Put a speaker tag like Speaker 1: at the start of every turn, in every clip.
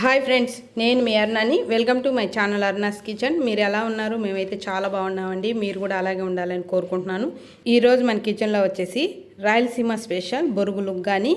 Speaker 1: Hi friends నేను మీ అర్నాని welcome to my channel Arna's kitchen. మీరు ఎలా ఉన్నారు? మేమైతే చాలా బాగున్నామండి. మీరు కూడా అలాగే ఉండాలని కోరుకుంటున్నాను. ఈరోజు మన కిచెన్లో వచ్చేసి రాయలసీమ స్పెషల్ బొరుగులు కానీ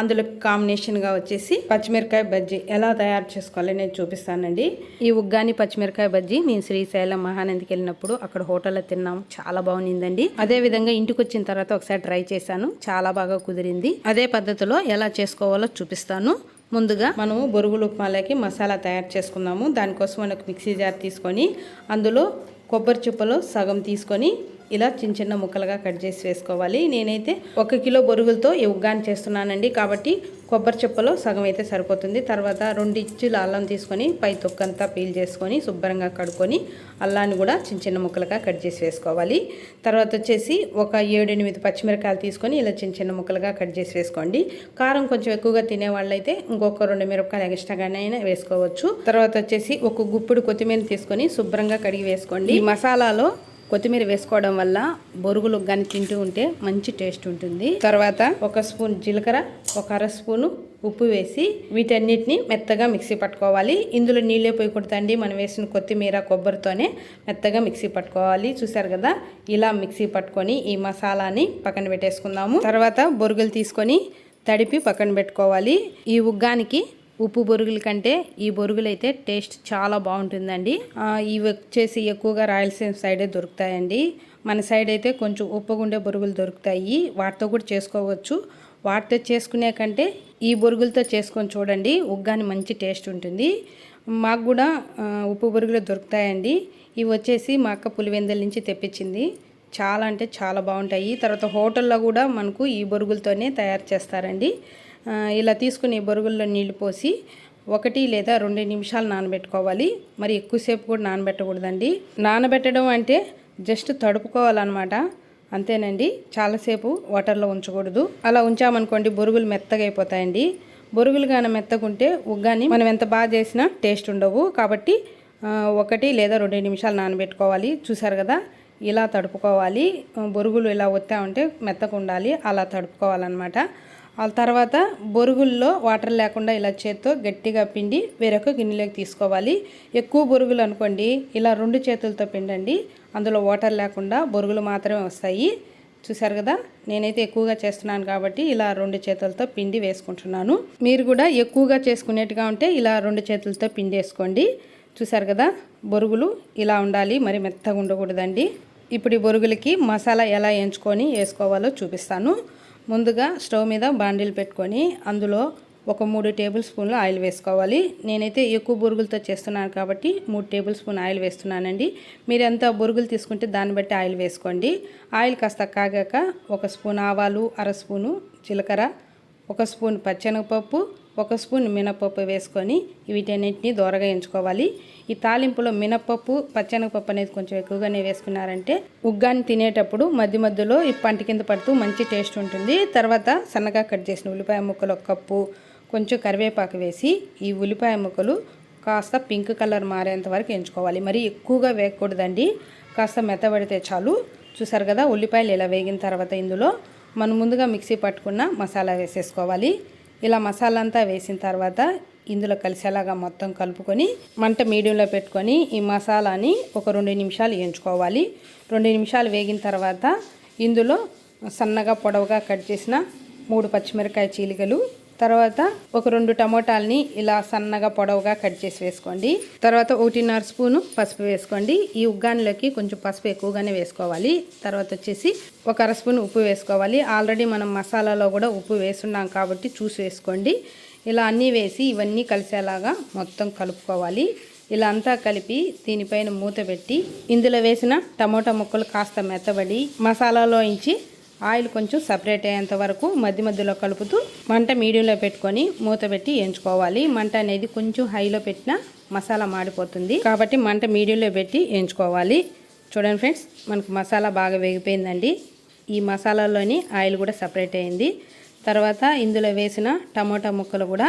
Speaker 1: అందులో కాంబినేషన్గా వచ్చేసి పచ్చిమిరకాయ బజ్జీ. ఎలా తయారు చేసుకోవాలో నేను చూపిస్తానండి. ఈ ఉగ్గాని పచ్చిమిరకాయ బజ్జీ నేను శ్రీశైలం మహానందికి వెళ్ళినప్పుడు అక్కడ హోటల్లో తిన్నాము చాలా బాగుండిందండి. అదే విధంగా ఇంటికి వచ్చిన తర్వాత ఒకసారి ట్రై చేశాను. చాలా బాగా కుదిరింది. అదే పద్ధతిలో ఎలా చేసుకోవాలో చూపిస్తాను. ముందుగా మనము బొరుగులు ఉప్మాలకి మసాలా తయారు చేసుకుందాము. దానికోసం మనకు మిక్సీ జార్ తీసుకొని అందులో కొబ్బరి చుప్పలో సగం తీసుకొని ఇలా చిన్న చిన్న ముక్కలుగా కట్ చేసి వేసుకోవాలి. నేనైతే ఒక కిలో బొరుగులతో ఈ ఉగ్గాని చేస్తున్నానండి. కాబట్టి కొబ్బరి చెప్పలో సగం అయితే సరిపోతుంది. తర్వాత రెండు ఇచ్చులు అల్లం తీసుకొని పై తొక్కంతా పీల్ చేసుకొని శుభ్రంగా కడుక్కొని అల్లాన్ని కూడా చిన్న చిన్న ముక్కలుగా కట్ చేసి వేసుకోవాలి. తర్వాత వచ్చేసి ఒక ఏడు ఎనిమిది పచ్చిమిరకాయలు తీసుకొని ఇలా చిన్న చిన్న ముక్కలుగా కట్ చేసి వేసుకోండి. కారం కొంచెం ఎక్కువగా తినే వాళ్ళైతే ఇంకొక రెండు మిరపకాయలు ఎక్స్ట్రాగానే వేసుకోవచ్చు. తర్వాత వచ్చేసి ఒక గుప్పుడు కొత్తిమీర తీసుకొని శుభ్రంగా కడిగి వేసుకోండి. ఈ మసాలాలో కొత్తిమీర వేసుకోవడం వల్ల బొరుగులు కానీ తింటూ ఉంటే మంచి టేస్ట్ ఉంటుంది. తర్వాత ఒక స్పూన్ జీలకర్ర ఒక అర స్పూను ఉప్పు వేసి వీటన్నిటిని మెత్తగా మిక్సీ పట్టుకోవాలి. ఇందులో నీళ్ళే పోయకూడదండి మనం వేసిన కొత్తిమీర కొబ్బరితోనే మెత్తగా మిక్సీ పట్టుకోవాలి. చూసారు కదా? ఇలా మిక్సీ పట్టుకొని ఈ మసాలాని పక్కన పెట్టేసుకుందాము. తర్వాత బొరుగులు తీసుకొని తడిపి పక్కన పెట్టుకోవాలి. ఈ ఉగ్గానికి ఉప్పు బొరుగుల కంటే ఈ బొరుగులైతే టేస్ట్ చాలా బాగుంటుందండి. ఇవి వచ్చేసి ఎక్కువగా రాయలసీమ సైడే దొరుకుతాయండి. మన సైడ్ అయితే కొంచెం ఉప్పుగుండే బొరుగులు దొరుకుతాయి. వాటితో కూడా చేసుకోవచ్చు. వాటితో చేసుకునే కంటే ఈ బొరుగులతో చేసుకొని చూడండి ఉగ్గాని మంచి టేస్ట్ ఉంటుంది. మాకు కూడా ఉప్పు బొరుగులు దొరుకుతాయండి. ఇవి వచ్చేసి మా అక్క పులివెందల నుంచి తెప్పించింది. చాలా అంటే చాలా బాగుంటాయి. తర్వాత హోటల్లో కూడా మనకు ఈ బొరుగులతోనే తయారు చేస్తారండి. ఇలా తీసుకుని బొరుగుల్లో నీళ్ళు పోసి ఒకటి లేదా రెండు నిమిషాలు నానబెట్టుకోవాలి. మరి ఎక్కువసేపు కూడా నానబెట్టకూడదండి. నానబెట్టడం అంటే జస్ట్ తడుపుకోవాలన్నమాట. అంతేనండి. చాలాసేపు వాటర్లో ఉంచకూడదు. అలా ఉంచామనుకోండి బొరుగులు మెత్తగా అయిపోతాయండి. బొరుగులు కానీ మెత్తకుంటే ఉగ్గాని మనం ఎంత బాగా చేసినా టేస్ట్ ఉండవు. కాబట్టి ఒకటి లేదా రెండు నిమిషాలు నానబెట్టుకోవాలి. చూసారు కదా? ఇలా తడుపుకోవాలి. బొరుగులు ఇలా ఒత్తా ఉంటే మెత్తగా ఉండాలి. అలా తడుపుకోవాలన్నమాట. ఆ తర్వాత బొరుగుల్లో వాటర్ లేకుండా ఇలా చేత్తో గట్టిగా పిండి వేరొక గిన్నెలోకి తీసుకోవాలి. ఎక్కువ బొరుగులు అనుకోండి ఇలా రెండు చేతులతో పిండండి అందులో వాటర్ లేకుండా బొరుగులు మాత్రమే వస్తాయి. చూసారు కదా నేనైతే ఎక్కువగా చేస్తున్నాను కాబట్టి ఇలా రెండు చేతులతో పిండి వేసుకుంటున్నాను. మీరు కూడా ఎక్కువగా చేసుకునేట్టుగా ఉంటే ఇలా రెండు చేతులతో పిండి వేసుకోండి. చూసారు కదా బొరుగులు ఇలా ఉండాలి మరి మెత్తగా ఉండకూడదండి. ఇప్పుడు ఈ బొరుగులకి మసాలా ఎలా ఎంచుకొని వేసుకోవాలో చూపిస్తాను. ముందుగా స్టవ్ మీద బాండిల్ పెట్టుకొని అందులో ఒక మూడు టేబుల్ స్పూన్లు ఆయిల్ వేసుకోవాలి. నేనైతే ఎక్కువ బొరుగులతో చేస్తున్నాను కాబట్టి మూడు టేబుల్ స్పూన్ ఆయిల్ వేస్తున్నానండి. మీరు ఎంత బొరుగులు తీసుకుంటే దాన్ని బట్టి ఆయిల్ వేసుకోండి. ఆయిల్ కాస్త కాగాక ఒక స్పూన్ ఆవాలు అర స్పూను జీలకర్ర ఒక స్పూన్ పచ్చెనగపప్పు ఒక స్పూన్ మినపప్పు వేసుకొని వీటన్నిటిని దోరగా ఎంచుకోవాలి. ఈ తాలింపులో మినపప్పు పచ్చెనగపప్పు అనేది కొంచెం ఎక్కువగానే వేసుకున్నారంటే ఉగ్గాని తినేటప్పుడు మధ్య మధ్యలో ఈ పంట కింద పడుతూ మంచి టేస్ట్ ఉంటుంది. తర్వాత సన్నగా కట్ చేసిన ఉల్లిపాయ ముక్కలు ఒక కప్పు కొంచెం కరివేపాకు వేసి ఈ ఉల్లిపాయ ముక్కలు కాస్త పింక్ కలర్ మారేంత వరకు ఎంచుకోవాలి. మరి ఎక్కువగా వేయకూడదండి. కాస్త మెత్తబడితే చాలు. చూసారు కదా ఉల్లిపాయలు ఇలా వేగిన తర్వాత ఇందులో మనం ముందుగా మిక్సీ పట్టుకున్న మసాలా వేసేసుకోవాలి. ఇలా మసాలా అంతా వేసిన తర్వాత ఇందులో కలిసేలాగా మొత్తం కలుపుకొని మంట మీడియంలో పెట్టుకొని ఈ మసాలాని ఒక రెండు నిమిషాలు వేయించుకోవాలి రెండు నిమిషాలు వేగిన తర్వాత ఇందులో సన్నగా పొడవుగా కట్ చేసిన మూడు పచ్చిమిరకాయ చీలికలు తర్వాత ఒక రెండు టమోటాలని ఇలా సన్నగా పొడవుగా కట్ చేసి వేసుకోండి. తర్వాత ఒకటిన్నర స్పూను పసుపు వేసుకోండి. ఈ ఉగ్గానిలోకి కొంచెం పసుపు ఎక్కువగానే వేసుకోవాలి. తర్వాత వచ్చేసి ఒక అర స్పూన్ ఉప్పు వేసుకోవాలి. ఆల్రెడీ మనం మసాలాలో కూడా ఉప్పు వేస్తున్నాం కాబట్టి చూసి వేసుకోండి. ఇలా అన్నీ వేసి ఇవన్నీ కలిసేలాగా మొత్తం కలుపుకోవాలి. ఇలా అంతా కలిపి దీనిపైన మూత పెట్టి ఇందులో వేసిన టమోటా ముక్కలు కాస్త మెత్తబడి మసాలాలో ఇంచి ఆయిల్ కొంచెం సపరేట్ అయ్యేంత వరకు మధ్య మధ్యలో కలుపుతూ మంట మీడియంలో పెట్టుకొని మూత పెట్టి ఎంచుకోవాలి. మంట అనేది కొంచెం హైలో పెట్టినా మసాలా మాడిపోతుంది. కాబట్టి మంట మీడియంలో పెట్టి వేయించుకోవాలి చూడండి ఫ్రెండ్స్ మనకు మసాలా బాగా వేగిపోయిందండి. ఈ మసాలాలోని ఆయిల్ కూడా సపరేట్ అయింది. తర్వాత ఇందులో వేసిన టమోటా ముక్కలు కూడా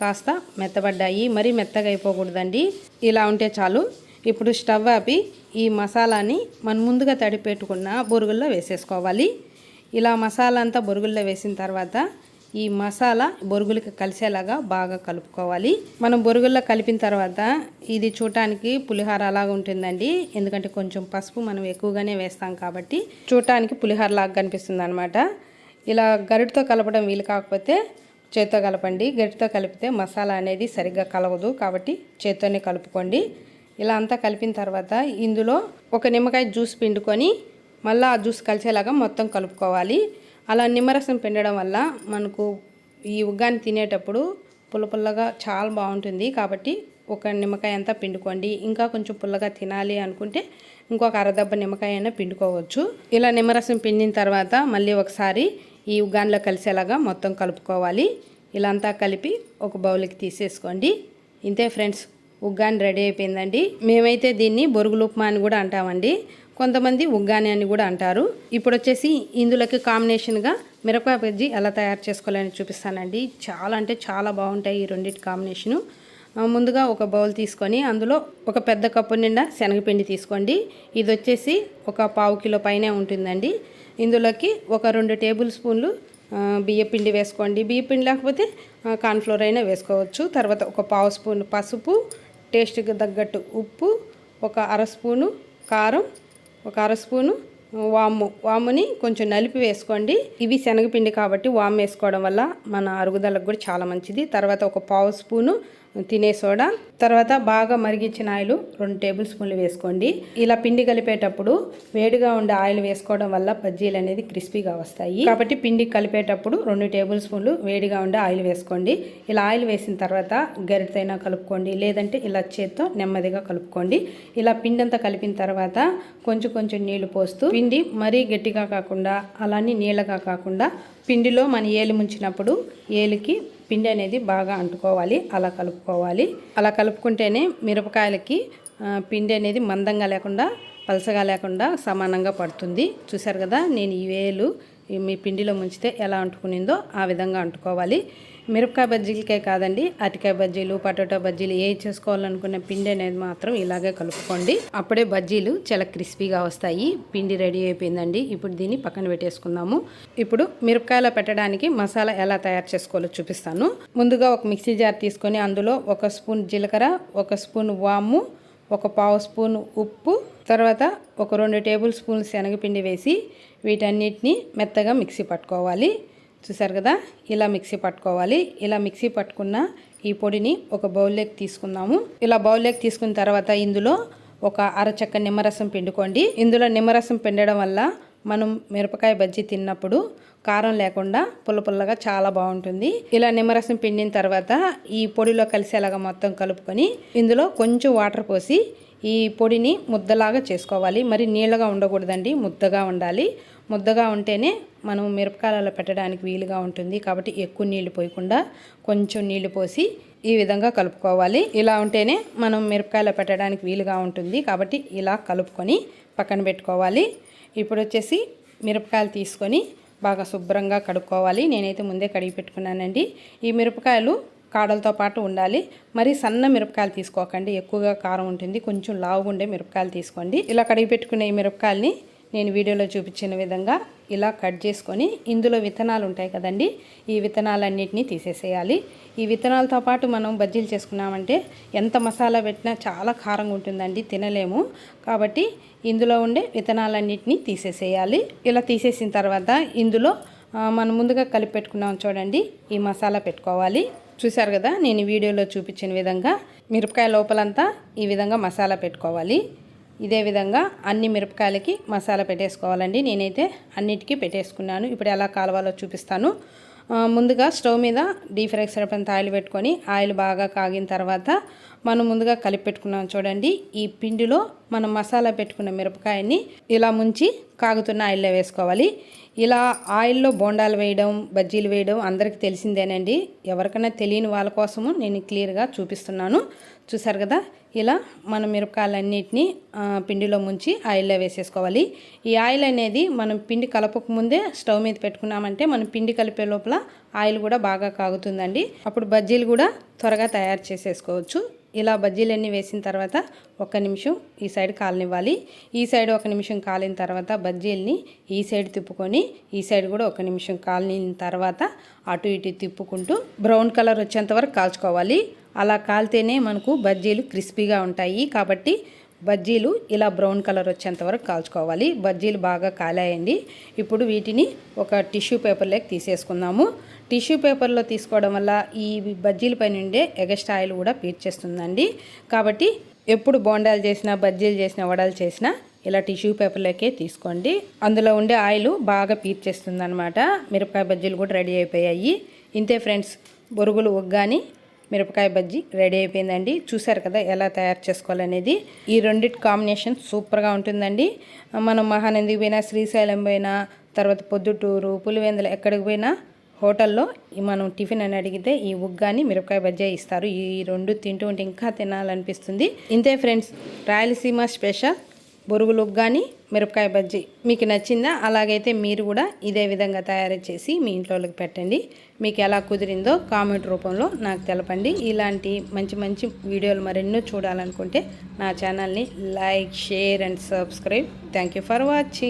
Speaker 1: కాస్త మెత్తబడ్డాయి. మరీ మెత్తగా అయిపోకూడదండి. ఇలా ఉంటే చాలు. ఇప్పుడు స్టవ్ ఆపి ఈ మసాలాని మనం ముందుగా తడిపెట్టుకున్న బురుగుల్లో వేసేసుకోవాలి. ఇలా మసాలా అంతా బొరుగుల్లో వేసిన తర్వాత ఈ మసాలా బొరుగులకి కలిసేలాగా బాగా కలుపుకోవాలి. మనం బొరుగుల్లో కలిపిన తర్వాత ఇది చూడటానికి పులిహోర అలాగా ఉంటుందండి. ఎందుకంటే కొంచెం పసుపు మనం ఎక్కువగానే వేస్తాం కాబట్టి చూడటానికి పులిహోర లాగా కనిపిస్తుంది అనమాట ఇలా గరిటతో కలపడం వీలు కాకపోతే చేత్తో కలపండి. గరిటతో కలిపితే మసాలా అనేది సరిగ్గా కలవదు కాబట్టి చేత్తోనే కలుపుకోండి. ఇలా అంతా కలిపిన తర్వాత ఇందులో ఒక నిమ్మకాయ జ్యూస్ పిండుకొని మళ్ళీ ఆ జ్యూస్ కలిసేలాగా మొత్తం కలుపుకోవాలి. అలా నిమ్మరసం పిండడం వల్ల మనకు ఈ ఉగ్గాన్ని తినేటప్పుడు పుల్ల పుల్లగా చాలా బాగుంటుంది. కాబట్టి ఒక నిమ్మకాయ అంతా పిండుకోండి. ఇంకా కొంచెం పుల్లగా తినాలి అనుకుంటే ఇంకొక అరదబ్బ నిమ్మకాయ అయినా పిండుకోవచ్చు. ఇలా నిమ్మరసం పిండిన తర్వాత మళ్ళీ ఒకసారి ఈ ఉగ్గాన్లో కలిసేలాగా మొత్తం కలుపుకోవాలి. ఇలా అంతా కలిపి ఒక బౌల్కి తీసేసుకోండి. ఇంతే ఫ్రెండ్స్ ఉగ్గాని రెడీ అయిపోయిందండి. మేమైతే దీన్ని బొరుగులు ఉప్మా అని కూడా అంటామండి. కొంతమంది ఉగ్గాని అని కూడా అంటారు. ఇప్పుడు వచ్చేసి ఇందులోకి కాంబినేషన్గా మిరపకాయ బజ్జీ ఎలా తయారు చేసుకోవాలని చూపిస్తానండి. చాలా అంటే చాలా బాగుంటాయి ఈ రెండింటి కాంబినేషను ముందుగా ఒక బౌల్ తీసుకొని అందులో ఒక పెద్ద కప్పు నిండా శనగపిండి తీసుకోండి. ఇది వచ్చేసి ఒక పావు కిలో పైనే ఉంటుందండి. ఇందులోకి ఒక రెండు టేబుల్ స్పూన్లు బియ్యపిండి వేసుకోండి. బియ్యపిండి లేకపోతే ఆ, కార్న్ఫ్లోర్ అయినా వేసుకోవచ్చు. తర్వాత ఒక పావు స్పూన్ పసుపు టేస్ట్కి తగ్గట్టు ఉప్పు ఒక అర స్పూను కారం ఒక అర స్పూను వాము. వాముని కొంచెం నలిపి వేసుకోండి. ఇవి శనగపిండి కాబట్టి వాము వేసుకోవడం వల్ల మన అరుగుదలకు కూడా చాలా మంచిది. తర్వాత ఒక పావు స్పూను తినే సోడా తర్వాత బాగా మరిగించిన ఆయిల్ రెండు టేబుల్ స్పూన్లు వేసుకోండి. ఇలా పిండి కలిపేటప్పుడు వేడిగా ఉండే ఆయిల్ వేసుకోవడం వల్ల బజ్జీలు అనేది క్రిస్పీగా వస్తాయి. కాబట్టి పిండి కలిపేటప్పుడు రెండు టేబుల్ స్పూన్లు వేడిగా ఉండే ఆయిల్ వేసుకోండి. ఇలా ఆయిల్ వేసిన తర్వాత గరిటైనా కలుపుకోండి. లేదంటే ఇలా చేత్తో నెమ్మదిగా కలుపుకోండి. ఇలా పిండి అంతా కలిపిన తర్వాత కొంచెం కొంచెం నీళ్ళు పోస్తూ పిండి మరీ గట్టిగా కాకుండా అలానే నీళ్ళగా కాకుండా పిండిలో మన ఏలు ముంచినప్పుడు ఏలికి పిండి అనేది బాగా అంటుకోవాలి అలా కలుపుకోవాలి. అలా కలుపుకుంటేనే మిరపకాయలకి పిండి అనేది మందంగా లేకుండా పలసగా లేకుండా సమానంగా పడుతుంది. చూసారు కదా నేను ఈ వేలు మీ పిండిలో ముంచితే ఎలా అంటుకునిందో ఆ విధంగా అంటుకోవాలి. మిరపకాయ బజ్జీలకే కాదండి అరటికాయ బజ్జీలు పటోటా బజ్జీలు ఏ చేసుకోవాలనుకున్న పిండి అనేది మాత్రం ఇలాగే కలుపుకోండి. అప్పుడే బజ్జీలు చాలా క్రిస్పీగా వస్తాయి. పిండి రెడీ అయిపోయిందండి. ఇప్పుడు దీన్ని పక్కన పెట్టేసుకుందాము. ఇప్పుడు మిరపకాయలు పెట్టడానికి మసాలా ఎలా తయారు చేసుకోవాలో చూపిస్తాను. ముందుగా ఒక మిక్సీ జార్ తీసుకొని అందులో ఒక స్పూన్ జీలకర్ర ఒక స్పూన్ వాము ఒక పావు స్పూన్ ఉప్పు తర్వాత ఒక రెండు టేబుల్ స్పూన్ శనగపిండి వేసి వీటన్నిటిని మెత్తగా మిక్సీ పట్టుకోవాలి. చూసారు కదా? ఇలా మిక్సీ పట్టుకోవాలి. ఇలా మిక్సీ పట్టుకున్న ఈ పొడిని ఒక బౌల్లోకి తీసుకుందాము. ఇలా బౌల్లోకి తీసుకున్న తర్వాత ఇందులో ఒక అరచక్క నిమ్మరసం పిండుకోండి. ఇందులో నిమ్మరసం పిండడం వల్ల మనం మిరపకాయ బజ్జీ తిన్నప్పుడు కారం లేకుండా పుల్ల పుల్లగా చాలా బాగుంటుంది. ఇలా నిమ్మరసం పిండిన తర్వాత ఈ పొడిలో కలిసేలాగా మొత్తం కలుపుకొని ఇందులో కొంచెం వాటర్ పోసి ఈ పొడిని ముద్దలాగా చేసుకోవాలి. మరి నీళ్ళగా ఉండకూడదండి ముద్దగా ఉండాలి. ముద్దగా ఉంటేనే మనం మిరపకాయలలో పెట్టడానికి వీలుగా ఉంటుంది కాబట్టి ఎక్కువ నీళ్ళు పోయకుండా కొంచెం నీళ్ళు పోసి ఈ విధంగా కలుపుకోవాలి. ఇలా ఉంటేనే మనం మిరపకాయలు పెట్టడానికి వీలుగా ఉంటుంది కాబట్టి ఇలా కలుపుకొని పక్కన పెట్టుకోవాలి. ఇప్పుడు వచ్చేసి మిరపకాయలు తీసుకొని బాగా శుభ్రంగా కడుక్కోవాలి. నేనైతే ముందే కడిగి పెట్టుకున్నానండి. ఈ మిరపకాయలు కాడలతో పాటు ఉండాలి. మరి సన్న మిరపకాయలు తీసుకోకండి. ఎక్కువగా కారం ఉంటుంది. కొంచెం లావుగా ఉండే మిరపకాయలు తీసుకోండి. ఇలా కడిగి పెట్టుకునే ఈ మిరపకాయల్ని నేను వీడియోలో చూపించిన విధంగా ఇలా కట్ చేసుకొని ఇందులో విత్తనాలు ఉంటాయి కదండి ఈ విత్తనాలన్నింటినీ తీసేసేయాలి. ఈ విత్తనాలతో పాటు మనం బజ్జీలు చేసుకున్నామంటే ఎంత మసాలా పెట్టినా చాలా కారంగా ఉంటుందండి తినలేము. కాబట్టి ఇందులో ఉండే విత్తనాలన్నింటినీ తీసేసేయాలి. ఇలా తీసేసిన తర్వాత ఇందులో మనం ముందుగా కలిపి పెట్టుకున్నాం చూడండి ఈ మసాలా పెట్టుకోవాలి. చూసారు కదా నేను వీడియోలో చూపించిన విధంగా మిరపకాయ లోపలంతా ఈ విధంగా మసాలా పెట్టుకోవాలి. ఇదే విధంగా అన్ని మిరపకాయలకి మసాలా పెట్టేసుకోవాలండి. నేనైతే అన్నిటికీ పెట్టేసుకున్నాను. ఇప్పుడు ఎలా కాలవాలో చూపిస్తాను. ముందుగా స్టవ్ మీద డీప్ ఫ్రై సరిపడంత ఆయిల్ పెట్టుకొని ఆయిల్ బాగా కాగిన తర్వాత మనం ముందుగా కలిపి పెట్టుకున్నాం చూడండి. ఈ పిండిలో మనం మసాలా పెట్టుకున్న మిరపకాయని ఇలా ముంచి కాగుతున్న ఆయిల్లో వేసుకోవాలి. ఇలా ఆయిల్లో బోండాలు వేయడం బజ్జీలు వేయడం అందరికీ తెలిసిందేనండి. ఎవరికైనా తెలియని వాళ్ళ కోసము నేను క్లియర్గా చూపిస్తున్నాను. చూసారు కదా? ఇలా మన మిరపకాయలన్నిటిని పిండిలో ముంచి ఆయిల్లో వేసేసుకోవాలి. ఈ ఆయిల్ అనేది మనం పిండి కలపక ముందే స్టవ్ మీద పెట్టుకున్నామంటే మనం పిండి కలిపే లోపల ఆయిల్ కూడా బాగా కాగుతుందండి. అప్పుడు బజ్జీలు కూడా త్వరగా తయారు చేసేసుకోవచ్చు. ఇలా బజ్జీలన్నీ వేసిన తర్వాత ఒక నిమిషం ఈ సైడ్ కాలనివ్వాలి. ఈ సైడ్ ఒక నిమిషం కాలిన తర్వాత బజ్జీల్ని ఈ సైడ్ తిప్పుకొని ఈ సైడ్ కూడా ఒక నిమిషం కాలిన తర్వాత అటు ఇటు తిప్పుకుంటూ బ్రౌన్ కలర్ వచ్చేంత వరకు కాల్చుకోవాలి. అలా కాలితేనే మనకు బజ్జీలు క్రిస్పీగా ఉంటాయి. కాబట్టి బజ్జీలు ఇలా బ్రౌన్ కలర్ వచ్చేంత వరకు కాల్చుకోవాలి. బజ్జీలు బాగా కాలాయండి. ఇప్పుడు వీటిని ఒక టిష్యూ పేపర్లోకి తీసేసుకుందాము. టిష్యూ పేపర్లో తీసుకోవడం వల్ల ఈ బజ్జీల పైన ఉండే ఎగస్ట్రా ఆయిల్ కూడా పీర్చేస్తుందండి కాబట్టి ఎప్పుడు బోండాలు చేసినా బజ్జీలు చేసినా వడలు చేసినా ఇలా టిష్యూ పేపర్లోకే తీసుకోండి. అందులో ఉండే ఆయిల్ బాగా పీర్చేస్తుంది అనమాట మిరపకాయ బజ్జీలు కూడా రెడీ అయిపోయాయి. ఇంతే ఫ్రెండ్స్ బొరుగులు ఒగ్గాని మిరపకాయ బజ్జీ రెడీ అయిపోయిందండి. చూసారు కదా ఎలా తయారు చేసుకోవాలనేది. ఈ రెండిటి కాంబినేషన్ సూపర్గా ఉంటుందండి. మనం మహానందికి పోయినా శ్రీశైలం పోయినా తర్వాత పొద్దుటూరు పులివెందులు ఎక్కడికి పోయినా హోటల్లో మనం టిఫిన్ అని అడిగితే ఈ ఉగ్గాని మిరపకాయ బజ్జా ఇస్తారు. ఈ రెండు తింటూ ఉంటే ఇంకా తినాలనిపిస్తుంది. ఇంతే ఫ్రెండ్స్ రాయలసీమ స్పెషల్. బొరుగులు కానీ మిరపకాయ బజ్జీ మీకు నచ్చిందా? అలాగైతే మీరు కూడా ఇదే విధంగా తయారు చేసి మీ ఇంట్లోకి పెట్టండి. మీకు ఎలా కుదిరిందో కామెంట్ రూపంలో నాకు తెలపండి. ఇలాంటి మంచి మంచి వీడియోలు మరెన్నో చూడాలనుకుంటే నా ఛానల్ని like share and subscribe. Thank for watching.